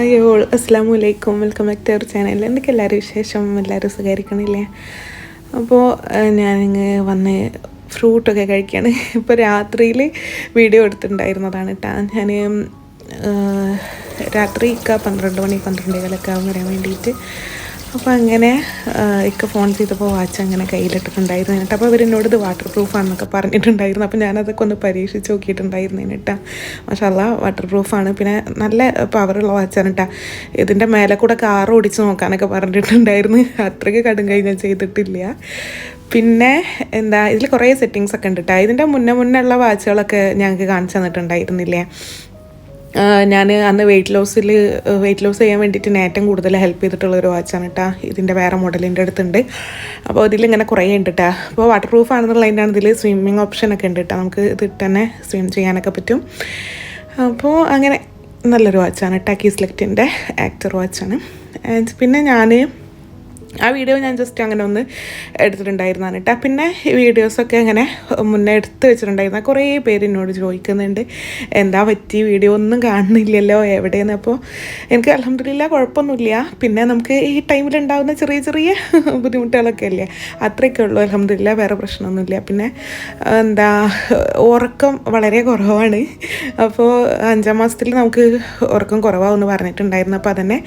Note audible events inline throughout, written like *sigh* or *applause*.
അയ്യോ അസ്സാം അലൈക്കും welcome back to our channel എന്തൊക്കെ എല്ലാവരും വിശേഷം? എല്ലാവരും സുഖമായിരിക്കണില്ലേ? അപ്പോൾ ഞാനിങ്ങ് വന്ന് ഫ്രൂട്ടൊക്കെ കഴിക്കുകയാണ് ഇപ്പോൾ രാത്രിയിൽ വീഡിയോ എടുത്തിട്ടുണ്ടായിരുന്നതാണ് കേട്ടോ ഞാൻ രാത്രി ഇക്ക പന്ത്രണ്ട് മണി പന്ത്രണ്ട് കാലൊക്കെ ആകും വരാൻ വേണ്ടിയിട്ട് അപ്പോൾ അങ്ങനെ ഇക്ക ഫോൺ ചെയ്തപ്പോൾ വാച്ച് അങ്ങനെ കയ്യിലിട്ടിട്ടുണ്ടായിരുന്നു കേട്ടോ അപ്പോൾ അവരെന്നോട് ഇത് വാട്ടർ പ്രൂഫാണെന്നൊക്കെ പറഞ്ഞിട്ടുണ്ടായിരുന്നു. അപ്പോൾ ഞാനതൊക്കെ ഒന്ന് പരീക്ഷിച്ച് നോക്കിയിട്ടുണ്ടായിരുന്നു കേട്ടോ മഷാല്ല വാട്ടർ പ്രൂഫാണ് പിന്നെ നല്ല പവറുള്ള വാച്ചാണ് കേട്ടോ ഇതിന്റെ മേലെ കൂടെ കാർ ഓടിച്ച് നോക്കാനൊക്കെ പറഞ്ഞിട്ടുണ്ടായിരുന്നു. അത്രയ്ക്ക് കടും കൈ ഞാൻ ചെയ്തിട്ടില്ല. പിന്നെ എന്താ ഇതിൽ കുറേ സെറ്റിങ്സ് ഒക്കെ ഉണ്ട് കേട്ടോ ഇതിന്റെ മുന്നേ മുന്നേ ഉള്ള വാച്ചുകളൊക്കെ ഞങ്ങൾക്ക് കാണിച്ചു തന്നിട്ടുണ്ടായിരുന്നില്ലേ? ഞാൻ അന്ന് വെയിറ്റ് ലോസിൽ വെയിറ്റ് ലോസ് ചെയ്യാൻ വേണ്ടിയിട്ട് ഏറ്റവും കൂടുതൽ ഹെൽപ്പ് ചെയ്തിട്ടുള്ള ഒരു വാച്ചാണ് കേട്ടോ ഇതിന്റെ വേറെ മോഡലിന്റെ അടുത്തുണ്ട്. അപ്പോൾ ഇതിലിങ്ങനെ കുറേ ഉണ്ട് കേട്ടോ അപ്പോൾ വാട്ടർ പ്രൂഫ് ആണെന്നുള്ളതിന്റെ ഇതിൽ സ്വിമ്മിങ് ഓപ്ഷൻ ഒക്കെ ഉണ്ട് കേട്ടോ നമുക്ക് ഇത് തന്നെ സ്വിം ചെയ്യാനൊക്കെ പറ്റും. അപ്പോൾ അങ്ങനെ നല്ലൊരു വാച്ചാണ് ടാക്കി സെലക്റ്റിന്റെ ആക്ടർ വാച്ചാണ് പിന്നെ ഞാൻ ആ വീഡിയോ ഞാൻ ജസ്റ്റ് അങ്ങനെ ഒന്ന് എടുത്തിട്ടുണ്ടായിരുന്നാണ് കേട്ടോ പിന്നെ വീഡിയോസൊക്കെ അങ്ങനെ മുന്നേ എടുത്ത് വെച്ചിട്ടുണ്ടായിരുന്ന കുറേ പേര് എന്നോട് ചോദിക്കുന്നുണ്ട് എന്താ പറ്റി? വീഡിയോ ഒന്നും കാണുന്നില്ലല്ലോ എവിടെയെന്ന് അപ്പോൾ എനിക്ക് അലഹമില്ല കുഴപ്പമൊന്നുമില്ല. പിന്നെ നമുക്ക് ഈ ടൈമിൽ ഉണ്ടാകുന്ന ചെറിയ ചെറിയ ബുദ്ധിമുട്ടുകളൊക്കെ അല്ലേ അത്രയൊക്കെ ഉള്ളൂ. അലഹമില്ല വേറെ പ്രശ്നമൊന്നുമില്ല. പിന്നെ എന്താ ഉറക്കം വളരെ കുറവാണ്. അപ്പോൾ അഞ്ചാം മാസത്തിൽ നമുക്ക് ഉറക്കം കുറവാകുമെന്ന് പറഞ്ഞിട്ടുണ്ടായിരുന്നു. അപ്പോൾ അതന്നെ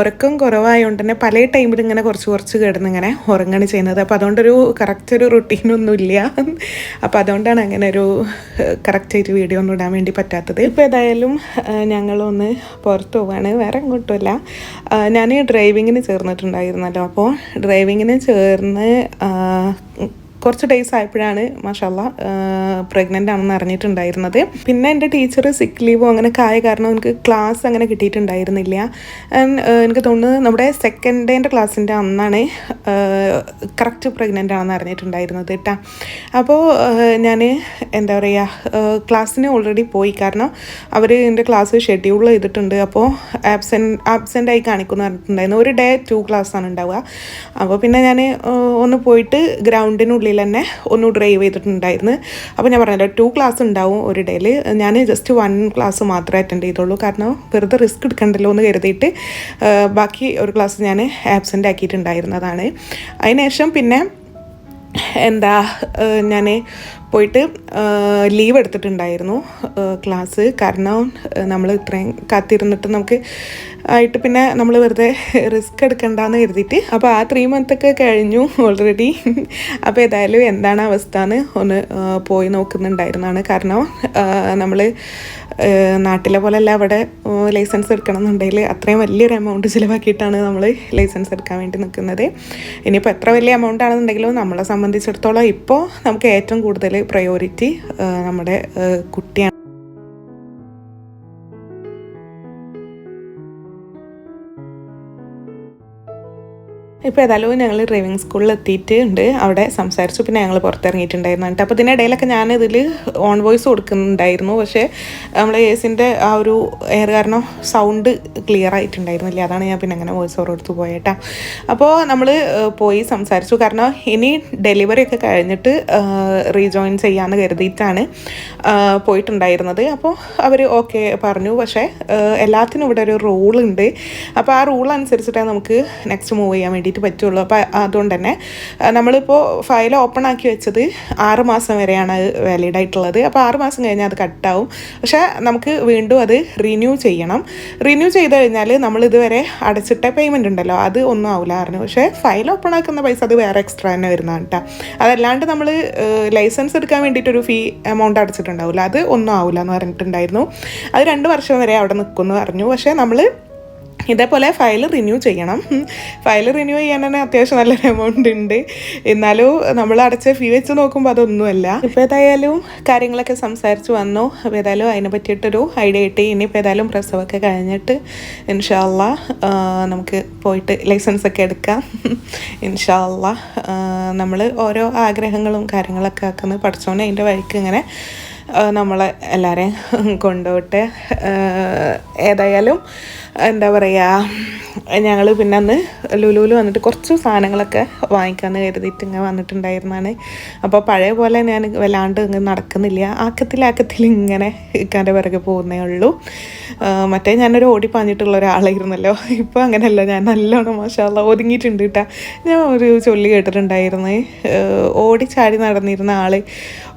ഉറക്കം കുറവായതുകൊണ്ട് തന്നെ പല ടൈമിൽ ഇങ്ങനെ കുറച്ച് കുറച്ച് കിടന്ന് ഇങ്ങനെ ഉറങ്ങണി ചെയ്യുന്നത്. അപ്പോൾ അതുകൊണ്ടൊരു കറക്റ്റ് ഒരു റുട്ടീനൊന്നും ഇല്ല. അപ്പോൾ അതുകൊണ്ടാണ് അങ്ങനെ ഒരു കറക്റ്റായിട്ട് വീഡിയോ ഒന്നും ഇടാൻ വേണ്ടി പറ്റാത്തത്. ഇപ്പോൾ ഏതായാലും ഞങ്ങളൊന്ന് പുറത്ത് പോവാണ്. വേറെ എങ്ങോട്ടുമില്ല. ഞാൻ ഡ്രൈവിങ്ങിന് ചേർന്നിട്ടുണ്ടായിരുന്നല്ലോ. അപ്പോൾ ഡ്രൈവിങ്ങിന് ചേർന്ന് കുറച്ച് ഡേയ്സ് ആയപ്പോഴാണ് മാഷല്ല പ്രഗ്നന്റ് ആണെന്ന് അറിഞ്ഞിട്ടുണ്ടായിരുന്നത്. പിന്നെ എന്റെ ടീച്ചർ സിക്ക് ലീവോ അങ്ങനെ ആയ കാരണം എനിക്ക് ക്ലാസ് അങ്ങനെ കിട്ടിയിട്ടുണ്ടായിരുന്നില്ല. എനിക്ക് തോന്നുന്നത് നമ്മുടെ സെക്കൻഡ് ഡേന്റെ ക്ലാസ്സിന്റെ അന്നാണ് കറക്റ്റ് പ്രഗ്നന്റ് ആണെന്ന് അറിഞ്ഞിട്ടുണ്ടായിരുന്നത് കേട്ടോ അപ്പോൾ ഞാൻ എന്താ പറയുക ക്ലാസ്സിന് ഓൾറെഡി പോയി. കാരണം അവർ എന്റെ ക്ലാസ് ഷെഡ്യൂൾ ചെയ്തിട്ടുണ്ട്. അപ്പോൾ ആബ്സെന്റ് ആബ്സെന്റ് ആയി കാണിക്കുമെന്ന് പറഞ്ഞിട്ടുണ്ടായിരുന്നു. ഒരു ഡേ ടു ക്ലാസ്സാണ് ഉണ്ടാവുക. അപ്പോൾ പിന്നെ ഞാൻ ഒന്ന് പോയിട്ട് ഗ്രൗണ്ടിനുള്ളിൽ തന്നെ ഒന്ന് ഡ്രൈവ് ചെയ്തിട്ടുണ്ടായിരുന്നു. അപ്പോൾ ഞാൻ പറഞ്ഞല്ലോ ടു ക്ലാസ് ഉണ്ടാവും ഒരു ഡേയിൽ ഞാൻ ജസ്റ്റ് വൺ ക്ലാസ് മാത്രമേ അറ്റൻഡ് ചെയ്തുള്ളൂ. കാരണം വെറുതെ റിസ്ക് എടുക്കണ്ടല്ലോ എന്ന് കരുതിയിട്ട് ബാക്കി ഒരു ക്ലാസ് ഞാൻ ആബ്സെന്റ് ആക്കിയിട്ടുണ്ടായിരുന്നതാണ്. അതിനുശേഷം പിന്നെ എന്താ ഞാൻ പോയിട്ട് ലീവ് എടുത്തിട്ടുണ്ടായിരുന്നു ക്ലാസ് കാരണം നമ്മൾ ഇത്രയും കാത്തിരുന്നിട്ട് നമുക്ക് ആയിട്ട് പിന്നെ നമ്മൾ വെറുതെ റിസ്ക് എടുക്കണ്ടെന്ന് കരുതിയിട്ട് അപ്പോൾ ആ ത്രീ മന്തൊക്കെ കഴിഞ്ഞു ഓൾറെഡി അപ്പോൾ ഏതായാലും എന്താണ് അവസ്ഥ എന്ന് ഒന്ന് പോയി നോക്കുന്നുണ്ടായിരുന്നാണ്. കാരണം നമ്മൾ നാട്ടിലെ പോലെയല്ല അവിടെ ലൈസൻസ് എടുക്കണം എന്നുണ്ടെങ്കിൽ അത്രയും വലിയൊരു എമൗണ്ട് ചിലവാക്കിയിട്ടാണ് നമ്മൾ ലൈസൻസ് എടുക്കാൻ വേണ്ടി നിൽക്കുന്നത്. ഇനിയിപ്പോൾ എത്ര വലിയ എമൗണ്ട് ആണെന്നുണ്ടെങ്കിലും നമ്മളെ സംബന്ധിച്ചിടത്തോളം ഇപ്പോൾ നമുക്ക് ഏറ്റവും കൂടുതൽ പ്രയോറിറ്റി നമ്മുടെ ആ, കുട്ടിയാണ്. ഇപ്പോൾ ഏതായാലും ഞങ്ങൾ ഡ്രൈവിംഗ് സ്കൂളിൽ എത്തിയിട്ടുണ്ട്. അവിടെ സംസാരിച്ചു. പിന്നെ ഞങ്ങൾ പുറത്തിറങ്ങിയിട്ടുണ്ടായിരുന്നു കേട്ടോ. അപ്പോൾ ഇതിനിടയിലൊക്കെ ഞാൻ ഇതിൽ ഓൺ വോയിസ് കൊടുക്കുന്നുണ്ടായിരുന്നു. പക്ഷേ നമ്മൾ സിന്റെ ആ ഒരു എയർ കാരണം സൗണ്ട് ക്ലിയർ ആയിട്ടുണ്ടായിരുന്നില്ല. അതാണ് ഞാൻ പിന്നെ അങ്ങനെ വോയിസ് ഓവർ കൊടുത്ത് പോയേട്ടാ അപ്പോൾ നമ്മൾ പോയി സംസാരിച്ചു. കാരണം ഇനി ഡെലിവറി ഒക്കെ കഴിഞ്ഞിട്ട് റീജോയിൻ ചെയ്യാമെന്ന് കരുതിയിട്ടാണ് പോയിട്ടുണ്ടായിരുന്നത്. അപ്പോൾ അവർ ഓക്കെ പറഞ്ഞു. പക്ഷേ എല്ലാത്തിനും ഇവിടെ ഒരു റൂളുണ്ട് അപ്പോൾ ആ റൂൾ അനുസരിച്ചിട്ടാണ് നമുക്ക് നെക്സ്റ്റ് മൂവ് ചെയ്യാൻ വേണ്ടിയിട്ട് പറ്റുള്ളൂ. അപ്പോൾ അതുകൊണ്ട് തന്നെ നമ്മളിപ്പോൾ ഫയൽ ഓപ്പൺ ആക്കി വെച്ചത് ആറ് മാസം വരെയാണ് വാലിഡ് ആയിട്ടുള്ളത്. അപ്പോൾ ആറ് മാസം കഴിഞ്ഞാൽ അത് കട്ടാവും പക്ഷേ നമുക്ക് വീണ്ടും അത് റിന്യൂ ചെയ്യണം. റിന്യൂ ചെയ്ത് കഴിഞ്ഞാൽ നമ്മൾ ഇതുവരെ അടച്ചിട്ട പേയ്മെന്റ് ഉണ്ടല്ലോ അത് ഒന്നും ആവില്ല പറഞ്ഞു. പക്ഷേ ഫയൽ ഓപ്പൺ ആക്കുന്ന പൈസ അത് വേറെ എക്സ്ട്രാ തന്നെ വരുന്നതാണ് കേട്ടോ അതല്ലാണ്ട് നമ്മൾ ലൈസൻസ് എടുക്കാൻ വേണ്ടിയിട്ടൊരു ഫീ എമൗണ്ട് അടച്ചിട്ടുണ്ടാവില്ല അത് ഒന്നും ആവില്ല എന്ന് പറഞ്ഞിട്ടുണ്ടായിരുന്നു. അത് രണ്ട് വർഷം വരെ അവിടെ നിൽക്കുമെന്ന് പറഞ്ഞു. പക്ഷേ നമ്മൾ ഇതേപോലെ ഫയൽ റിന്യൂ ചെയ്യണം. ഫയൽ റിന്യൂ ചെയ്യാൻ തന്നെ അത്യാവശ്യം നല്ലൊരു എമൗണ്ട് ഉണ്ട്. എന്നാലും നമ്മൾ അടച്ച ഫീ വെച്ച് നോക്കുമ്പോൾ അതൊന്നുമല്ല. ഇപ്പോൾ ഏതായാലും കാര്യങ്ങളൊക്കെ സംസാരിച്ച് വന്നു. അപ്പോൾ ഏതായാലും അതിനെ പറ്റിയിട്ടൊരു ഐഡിയ കിട്ടി. ഇനിയിപ്പോൾ ഏതായാലും പ്രസവമൊക്കെ കഴിഞ്ഞിട്ട് ഇൻഷാല്ല നമുക്ക് പോയിട്ട് ലൈസൻസ് ഒക്കെ എടുക്കാം. ഇൻഷാല്ല നമ്മൾ ഓരോ ആഗ്രഹങ്ങളും കാര്യങ്ങളൊക്കെ ആക്കുന്നത് പഠിച്ചോണ്ട് അതിന്റെ വഴിക്ക് ഇങ്ങനെ നമ്മളെ എല്ലാവരെയും കൊണ്ടുപോട്ടെ ഏതായാലും എന്താ പറയുക ഞങ്ങൾ പിന്നെ അന്ന് ലുലുവിൽ വന്നിട്ട് കുറച്ച് സാധനങ്ങളൊക്കെ വാങ്ങിക്കാമെന്ന് കരുതിയിട്ട് ഇങ്ങനെ വന്നിട്ടുണ്ടായിരുന്നാണ്. അപ്പോൾ പഴയ പോലെ ഞാൻ വല്ലാണ്ട് ഇങ്ങനെ നടക്കുന്നില്ല. ആക്കത്തിൽ ഇങ്ങനെ ഇക്കാന്റെ പിറകെ പോകുന്നേ ഉള്ളൂ. മറ്റേ ഞാനൊരു ഓടി പാഞ്ഞിട്ടുള്ള ഒരാളായിരുന്നല്ലോ. ഇപ്പോൾ അങ്ങനെയല്ല ഞാൻ നല്ലോണം മാഷാല്ല ഒതുങ്ങിയിട്ടുണ്ട് കേട്ടോ ഞാൻ ഒരു ചൊല്ലി കേട്ടിട്ടുണ്ടായിരുന്നു ഓടി ചാടി നടന്നിരുന്ന ആൾ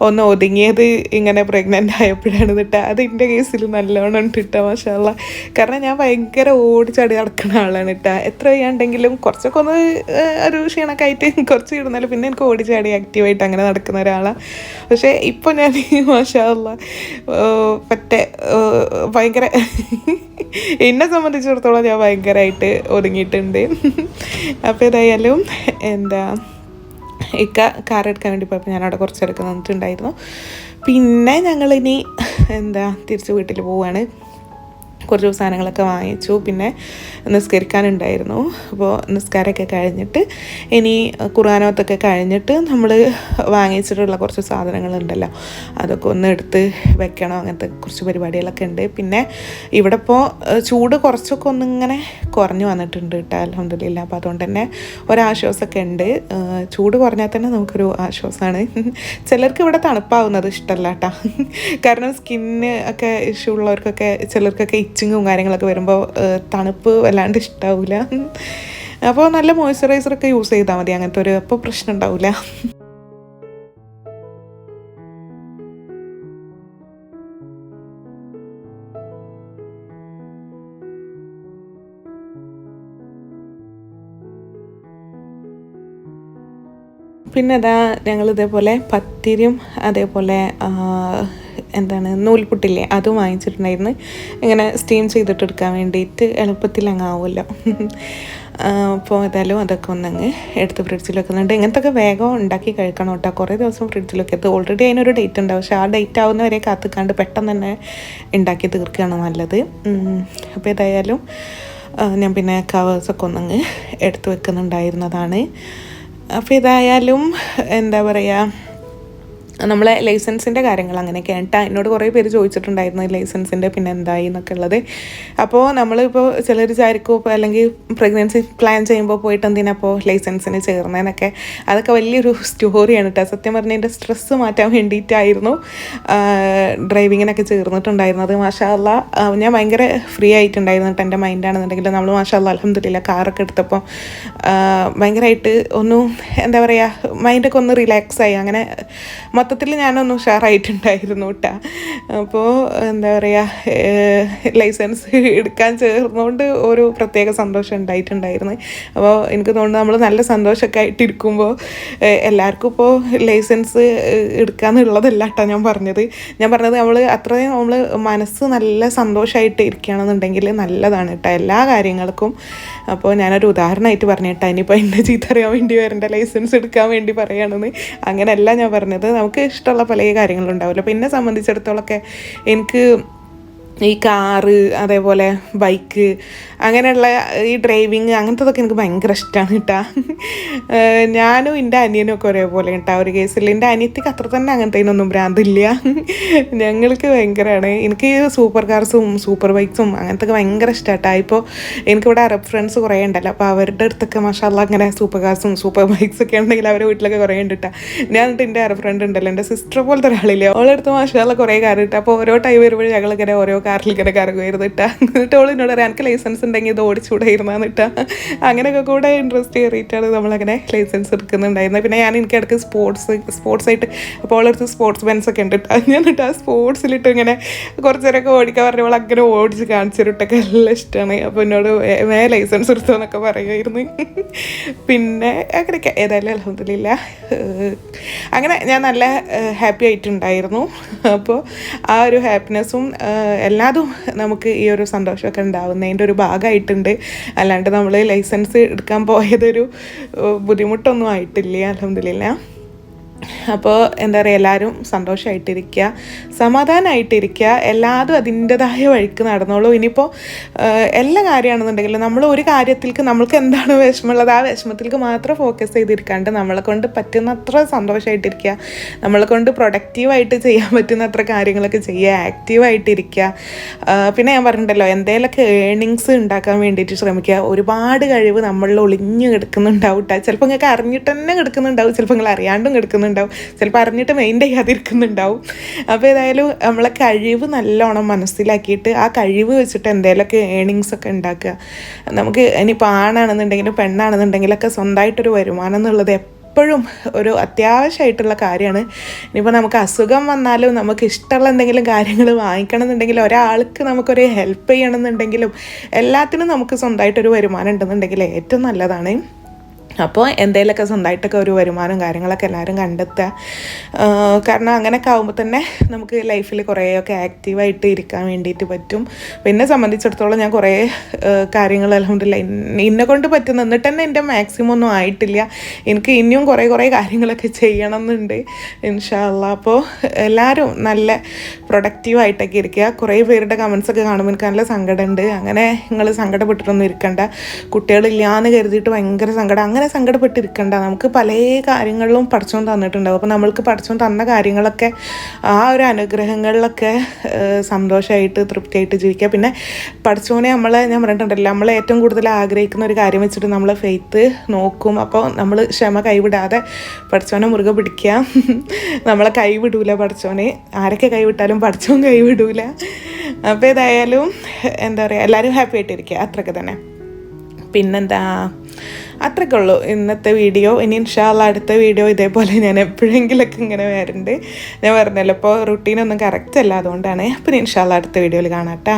ഒന്ന് ഒതുങ്ങിയത് ഇങ്ങനെ പ്രഗ്നന്റ് ആയപ്പോഴാണ് കേട്ടോ അത് എന്റെ കേസിൽ നല്ലോണം ഉണ്ട് കേട്ടോ മാഷാല്ല കാരണം ഞാൻ ഭയങ്കര ഓടിച്ചാടി നടക്കുന്ന ആളാണ് കേട്ടോ എത്ര ചെയ്യാണ്ടെങ്കിലും കുറച്ചൊക്കെ ഒന്ന് ഒരു ക്ഷീണമൊക്കെ ആയിട്ട് *laughs* കുറച്ച് ഇടുന്നാലും പിന്നെ എനിക്ക് ഓടിച്ചാടി ആക്റ്റീവായിട്ട് അങ്ങനെ നടക്കുന്ന ഒരാളാണ് പക്ഷേ ഇപ്പോൾ ഞാൻ *laughs* മാഷാള്ള മറ്റേ ഭയങ്കര *laughs* എന്നെ സംബന്ധിച്ചിടത്തോളം ഞാൻ ഭയങ്കരമായിട്ട് ഒതുങ്ങിയിട്ടുണ്ട്. അപ്പോൾ ഏതായാലും എന്താ ഇക്ക കാർ എടുക്കാൻ വേണ്ടി പോയപ്പോൾ ഞാനവിടെ കുറച്ച് പിന്നെ ഞങ്ങളിനി എന്താ തിരിച്ച് വീട്ടിൽ പോവുകയാണ് കുറച്ച് സാധനങ്ങളൊക്കെ വാങ്ങിച്ചു പിന്നെ നിസ്കരിക്കാനുണ്ടായിരുന്നു. അപ്പോൾ നിസ്കാരമൊക്കെ കഴിഞ്ഞിട്ട് ഇനി കുറാനോത്തൊക്കെ കഴിഞ്ഞിട്ട് നമ്മൾ വാങ്ങിച്ചിട്ടുള്ള കുറച്ച് സാധനങ്ങളുണ്ടല്ലോ അതൊക്കെ ഒന്ന് എടുത്ത് വെക്കണം. അങ്ങനത്തെ കുറച്ച് പരിപാടികളൊക്കെ ഉണ്ട്. പിന്നെ ഇവിടെ ഇപ്പോൾ ചൂട് കുറച്ചൊക്കെ ഒന്നിങ്ങനെ കുറഞ്ഞു വന്നിട്ടുണ്ട് കേട്ടോ അലഹമില്ല അപ്പോൾ അതുകൊണ്ട് തന്നെ ഒരാശ്വാസമൊക്കെ ഉണ്ട്. ചൂട് കുറഞ്ഞാൽ തന്നെ നമുക്കൊരു ആശ്വാസമാണ്. ചിലർക്ക് ഇവിടെ തണുപ്പാവുന്നത് ഇഷ്ടമല്ല കേട്ടോ. കാരണം സ്കിന്ന് ഒക്കെ ഇഷ്യൂ ഉള്ളവർക്കൊക്കെ ചിലർക്കൊക്കെ ഇച്ചിങ്ങും കാര്യങ്ങളൊക്കെ വരുമ്പോൾ തണുപ്പ് വല്ലാണ്ട് ഇഷ്ടാവില്ല അപ്പോൾ നല്ല മോയ്സ്ചറൈസറൊക്കെ യൂസ് ചെയ്താൽ മതി അങ്ങനത്തെ ഒരു അപ്പോൾ പ്രശ്നം ഉണ്ടാവില്ല പിന്നെ അതാ ഞങ്ങൾ ഇതേപോലെ പത്തിരിയും അതേപോലെ എന്താണ് നൂൽപുട്ടില്ലേ അതും വാങ്ങിച്ചിട്ടുണ്ടായിരുന്നു. ഇങ്ങനെ സ്റ്റീം ചെയ്തിട്ടെടുക്കാൻ വേണ്ടിയിട്ട് എളുപ്പത്തിൽ അങ്ങ് ആവുമല്ലോ. അപ്പോൾ ഏതായാലും അതൊക്കെ ഒന്നങ്ങ് എടുത്ത് ഫ്രിഡ്ജിൽ വെക്കുന്നുണ്ട്. ഇങ്ങനത്തെ ഒക്കെ വേഗം ഉണ്ടാക്കി കഴിക്കണം കേട്ടോ. കുറേ ദിവസം ഫ്രിഡ്ജിൽ വെക്കരുത്. ഓൾറെഡി അതിനൊരു ഡേറ്റ് ഉണ്ടാവും പക്ഷേ ആ ഡേറ്റ് ആവുന്നവരെ കാത്തുക്കാണ്ട് പെട്ടെന്ന് തന്നെ ഉണ്ടാക്കി തീർക്കുകയാണ് നല്ലത്. അപ്പോൾ ഏതായാലും ഞാൻ പിന്നെ കവേഴ്സൊക്കെ ഒന്നങ്ങ് എടുത്ത് വെക്കുന്നുണ്ടായിരുന്നതാണ്. അപ്പോൾ ഇതായാലും എന്താ പറയുക നമ്മളെ ലൈസൻസിന്റെ കാര്യങ്ങൾ അങ്ങനെയൊക്കെ കേട്ടാ എന്നോട് കുറേ പേര് ചോദിച്ചിട്ടുണ്ടായിരുന്നു ലൈസൻസിന്റെ പിന്നെ എന്തായി എന്നൊക്കെ ഉള്ളത്. അപ്പോൾ നമ്മളിപ്പോൾ ചിലർ വിചാരിക്കും ഇപ്പോൾ അല്ലെങ്കിൽ പ്രഗ്നൻസി പ്ലാൻ ചെയ്യുമ്പോൾ പോയിട്ട് എന്തിനപ്പോൾ ലൈസൻസിന് ചേർന്നതെന്നൊക്കെ അതൊക്കെ വലിയൊരു സ്റ്റോറിയാണ് കേട്ടോ. സത്യം പറഞ്ഞാൽ എന്റെ സ്ട്രെസ്സ് മാറ്റാൻ വേണ്ടിയിട്ടായിരുന്നു ഡ്രൈവിങ്ങിനൊക്കെ ചേർന്നിട്ടുണ്ടായിരുന്നത്. മാഷാല്ല ഞാൻ ഭയങ്കര ഫ്രീ ആയിട്ടുണ്ടായിരുന്നു കേട്ടോ എന്റെ മൈൻഡാണെന്നുണ്ടെങ്കിൽ നമ്മൾ മാഷാല്ല അലഹമ്മദില്ല കാറൊക്കെ എടുത്തപ്പോൾ ഭയങ്കരമായിട്ട് ഒന്നും എന്താ പറയുക മൈൻഡൊക്കെ ഒന്ന് റിലാക്സ് ആയി. അങ്ങനെ മൊത്തത്തിൽ ഞാനൊന്ന് ഉഷാറായിട്ടുണ്ടായിരുന്നു കേട്ടോ അപ്പോൾ എന്താ പറയുക ലൈസൻസ് എടുക്കാൻ ചേർന്നുകൊണ്ട് ഒരു പ്രത്യേക സന്തോഷം ഉണ്ടായിട്ടുണ്ടായിരുന്നു. അപ്പോൾ എനിക്ക് തോന്നുന്നു നമ്മൾ നല്ല സന്തോഷമൊക്കെ ആയിട്ടിരിക്കുമ്പോൾ എല്ലാവർക്കും ഇപ്പോൾ ലൈസൻസ് എടുക്കാന്നുള്ളതല്ല കേട്ടോ ഞാൻ പറഞ്ഞത്. ഞാൻ പറഞ്ഞത് നമ്മൾ അത്രയും നമ്മൾ മനസ്സ് നല്ല സന്തോഷമായിട്ട് ഇരിക്കുകയാണെന്നുണ്ടെങ്കിൽ നല്ലതാണ് കേട്ടോ എല്ലാ കാര്യങ്ങൾക്കും. അപ്പോൾ ഞാനൊരു ഉദാഹരണമായിട്ട് പറഞ്ഞു കേട്ടോ ഇനിയിപ്പോൾ എന്റെ ചീത്ത അറിയാൻ വേണ്ടി വരേണ്ട ലൈസൻസ് എടുക്കാൻ വേണ്ടി പറയുകയാണെന്ന് അങ്ങനെയല്ല ഞാൻ പറഞ്ഞത്. നമുക്ക് ഇഷ്ടമുള്ള പല കാര്യങ്ങളുണ്ടാവില്ല അപ്പോൾ എന്നെ സംബന്ധിച്ചിടത്തോളമൊക്കെ എനിക്ക് ഈ കാറ് അതേപോലെ ബൈക്ക് അങ്ങനെയുള്ള ഈ ഡ്രൈവിങ് അങ്ങനത്തതൊക്കെ എനിക്ക് ഭയങ്കര ഇഷ്ടമാണ് കേട്ടോ ഞാനും എന്റെ അനിയനും ഒക്കെ ഒരേപോലെ കേട്ടോ ഒരു കേസിൽ എന്റെ അനിയത്തിക്ക് അത്ര തന്നെ അങ്ങനത്തെ ഒന്നും ഭ്രാന്തില്ല. ഞങ്ങൾക്ക് ഭയങ്കരമാണ് എനിക്ക് സൂപ്പർ കാർസും സൂപ്പർ ബൈക്സും അങ്ങനത്തെ ഒക്കെ ഭയങ്കര ഇഷ്ടമാട്ടോ ഇപ്പോൾ എനിക്കിവിടെ അറബ് ഫ്രണ്ട്സ് കുറേ ഉണ്ടല്ലോ. അപ്പോൾ അവരുടെ അടുത്തൊക്കെ മഷാല്ല അങ്ങനെ സൂപ്പർ കാർസും സൂപ്പർ ബൈക്സൊക്കെ ഉണ്ടെങ്കിൽ അവരുടെ വീട്ടിലൊക്കെ കുറേ ഉണ്ട് കേട്ടോ ഞാൻ എന്നിട്ട് എന്റെ അറബ് ഫ്രണ്ട് ഉണ്ടല്ലോ. എന്റെ സിസ്റ്റർ പോലത്തെ ഒരാളില്ലേ. അവളെടുത്ത് മഷാല കുറേ കാര്യം കേട്ടോ അപ്പോൾ ഓരോ ടൈം വരുമ്പോഴും ഞങ്ങൾ ഇങ്ങനെ ഓരോ കാറിൽ ഇങ്ങനെ കറങ്ങുമായിരുന്നു ഇട്ടാ. എന്നിട്ട് അവൾ എന്നോട് പറയാം എനിക്ക് ലൈസൻസ് ഉണ്ടെങ്കിൽ ഇത് ഓടിച്ചുകൂടായിരുന്നാന്ന് ഇട്ട. അങ്ങനെയൊക്കെ കൂടെ ഇൻട്രസ്റ്റ് കയറിയിട്ടാണ് നമ്മളങ്ങനെ ലൈസൻസ് എടുക്കുന്നുണ്ടായിരുന്നത് പിന്നെ ഞാൻ എനിക്ക് ഇടയ്ക്ക് സ്പോർട്സ് സ്പോർട്സ് ആയിട്ട് അപ്പോൾ അവളടുത്ത് സ്പോർട്സ് ബെൻസ് ഒക്കെ ഉണ്ട് ഇട്ടാ ഞാൻ ഇട്ടാ സ്പോർട്സിലിട്ട് ഇങ്ങനെ കുറച്ച് നേരമൊക്കെ ഓടിക്കാൻ പറഞ്ഞപ്പോൾ അങ്ങനെ ഓടിച്ച് കാണിച്ചിട്ടൊക്കെ നല്ല ഇഷ്ടമാണ് അപ്പോൾ എന്നോട് വേ- ലൈസൻസ് എടുത്തോ എന്നൊക്കെ പറയുമായിരുന്നു പിന്നെ അങ്ങനെയൊക്കെ ഏതായാലും അലഹമില്ല അങ്ങനെ ഞാൻ നല്ല ഹാപ്പി ആയിട്ടുണ്ടായിരുന്നു. അപ്പോൾ ആ ഒരു ഹാപ്പിനെസ്സും എല്ലാതും നമുക്ക് ഈ ഒരു സന്തോഷമൊക്കെ ഉണ്ടാവുന്നതിന്റെ ഒരു ഭാഗമായിട്ടുണ്ട്. അല്ലാണ്ട് നമ്മൾ ലൈസൻസ് എടുക്കാൻ പോയതൊരു ബുദ്ധിമുട്ടൊന്നും ആയിട്ടില്ല അലഹമില്ല അപ്പോൾ എന്താ പറയുക എല്ലാവരും സന്തോഷമായിട്ടിരിക്കുക സമാധാനമായിട്ടിരിക്കുക എല്ലാതും അതിന്റെതായ വഴിക്ക് നടന്നോളൂ. ഇനിയിപ്പോൾ എല്ലാ കാര്യമാണെന്നുണ്ടെങ്കിലും നമ്മൾ ഒരു കാര്യത്തിലേക്ക് നമ്മൾക്ക് എന്താണ് വിഷമമുള്ളത് ആ വിഷമത്തിലേക്ക് മാത്രം ഫോക്കസ് ചെയ്തിരിക്കാണ്ട് നമ്മളെ കൊണ്ട് പറ്റുന്നത്ര സന്തോഷമായിട്ടിരിക്കുക നമ്മളെ കൊണ്ട് പ്രൊഡക്റ്റീവായിട്ട് ചെയ്യാൻ പറ്റുന്നത്ര കാര്യങ്ങളൊക്കെ ചെയ്യുക ആക്റ്റീവായിട്ടിരിക്കുക പിന്നെ ഞാൻ പറഞ്ഞിട്ടുണ്ടല്ലോ എന്തെങ്കിലുമൊക്കെ ഏണിങ്സ് ഉണ്ടാക്കാൻ വേണ്ടിയിട്ട് ശ്രമിക്കുക ഒരുപാട് കഴിവ് നമ്മളിൽ ഒളിഞ്ഞു കിടക്കുന്നുണ്ടാവും. ചിലപ്പോൾ നിങ്ങൾക്ക് അറിഞ്ഞിട്ട് തന്നെ കിടക്കുന്നുണ്ടാവും ചിലപ്പോൾ നിങ്ങൾ അറിയാണ്ടും കിടക്കുന്നുണ്ടാവും. ചിലപ്പോൾ അറിഞ്ഞിട്ട് മെയിൻ ചെയ്യാതിരിക്കുന്നുണ്ടാവും അപ്പോൾ ഏതായാലും നമ്മളെ കഴിവ് നല്ലോണം മനസ്സിലാക്കിയിട്ട് ആ കഴിവ് വെച്ചിട്ട് എന്തെങ്കിലുമൊക്കെ ഏണിങ്സ് ഒക്കെ ഉണ്ടാക്കുക. നമുക്ക് ഇനിയിപ്പോൾ ആണാണെന്നുണ്ടെങ്കിലും പെണ്ണാണെന്നുണ്ടെങ്കിലൊക്കെ സ്വന്തമായിട്ടൊരു വരുമാനം എന്നുള്ളത് എപ്പോഴും ഒരു അത്യാവശ്യമായിട്ടുള്ള കാര്യമാണ്. ഇനിയിപ്പോൾ നമുക്ക് അസുഖം വന്നാലും നമുക്ക് ഇഷ്ടമുള്ള എന്തെങ്കിലും കാര്യങ്ങൾ വാങ്ങിക്കണം എന്നുണ്ടെങ്കിലും ഒരാൾക്ക് നമുക്കൊരു ഹെൽപ്പ് ചെയ്യണമെന്നുണ്ടെങ്കിലും എല്ലാത്തിനും നമുക്ക് സ്വന്തമായിട്ടൊരു വരുമാനം ഉണ്ടെന്നുണ്ടെങ്കിൽ ഏറ്റവും നല്ലതാണ്. അപ്പോൾ എന്തെങ്കിലുമൊക്കെ സ്വന്തമായിട്ടൊക്കെ ഒരു വരുമാനം കാര്യങ്ങളൊക്കെ എല്ലാവരും കണ്ടെത്തുക. കാരണം അങ്ങനെയൊക്കെ ആകുമ്പോൾ തന്നെ നമുക്ക് ലൈഫിൽ കുറേയൊക്കെ ആക്റ്റീവായിട്ട് ഇരിക്കാൻ വേണ്ടിയിട്ട് പറ്റും. പിന്നെ സംബന്ധിച്ചിടത്തോളം ഞാൻ കുറേ കാര്യങ്ങൾ അലഹമില്ല ഇന്നെ കൊണ്ട് പറ്റും. എന്നിട്ട് തന്നെ എന്റെ മാക്സിമം ഒന്നും ആയിട്ടില്ല. എനിക്ക് ഇനിയും കുറേ കുറേ കാര്യങ്ങളൊക്കെ ചെയ്യണം എന്നുണ്ട് ഇൻഷാല്ല അപ്പോൾ എല്ലാവരും നല്ല പ്രൊഡക്റ്റീവായിട്ടൊക്കെ ഇരിക്കുക. കുറേ പേരുടെ കമൻസ് ഒക്കെ കാണുമ്പോൾ എനിക്ക് നല്ല സങ്കടമുണ്ട്. അങ്ങനെ നിങ്ങൾ സങ്കടപ്പെട്ടിട്ടൊന്നും ഇരിക്കണ്ട. കുട്ടികളില്ലാന്ന് കരുതിയിട്ട് ഭയങ്കര സങ്കടം. അങ്ങനെ സങ്കടപ്പെട്ടിരിക്കണ്ട. നമുക്ക് പല കാര്യങ്ങളിലും പഠിച്ചോൻ തന്നിട്ടുണ്ടാവും. അപ്പോൾ നമ്മൾക്ക് പഠിച്ചോൻ തന്ന കാര്യങ്ങളൊക്കെ ആ ഒരു അനുഗ്രഹങ്ങളിലൊക്കെ സന്തോഷമായിട്ട് തൃപ്തിയായിട്ട് ജീവിക്കുക. പിന്നെ പഠിച്ചോനെ നമ്മൾ ഞാൻ പറഞ്ഞിട്ടുണ്ടല്ലോ നമ്മൾ ഏറ്റവും കൂടുതൽ ആഗ്രഹിക്കുന്ന ഒരു കാര്യം വെച്ചിട്ട് നമ്മൾ ഫെയ്ത്ത് നോക്കും. അപ്പോൾ നമ്മൾ ക്ഷമ കൈവിടാതെ പഠിച്ചോനെ മുറുകെ പിടിക്കുക. *laughs* നമ്മളെ കൈവിടൂല പഠിച്ചോനെ ആരൊക്കെ കൈവിട്ടാലും പഠിച്ചോൻ കൈവിടൂല. അപ്പോൾ ഏതായാലും എന്താ പറയുക എല്ലാവരും ഹാപ്പി ആയിട്ടിരിക്കുക. അത്രയൊക്കെ തന്നെ. പിന്നെന്താ? അത്രയ്ക്കേ ഉള്ളൂ ഇന്നത്തെ വീഡിയോ. ഇനി ഇൻഷാല്ല അടുത്ത വീഡിയോ ഇതേപോലെ ഞാൻ എപ്പോഴെങ്കിലൊക്കെ ഇങ്ങനെ വരുന്നുണ്ട് ഞാൻ പറഞ്ഞല്ലോ ഇപ്പോൾ റുട്ടീനൊന്നും കറക്റ്റ് അല്ല അതുകൊണ്ടാണ്. അപ്പം ഇൻഷാല്ല അടുത്ത വീഡിയോയിൽ കാണാം കേട്ടോ.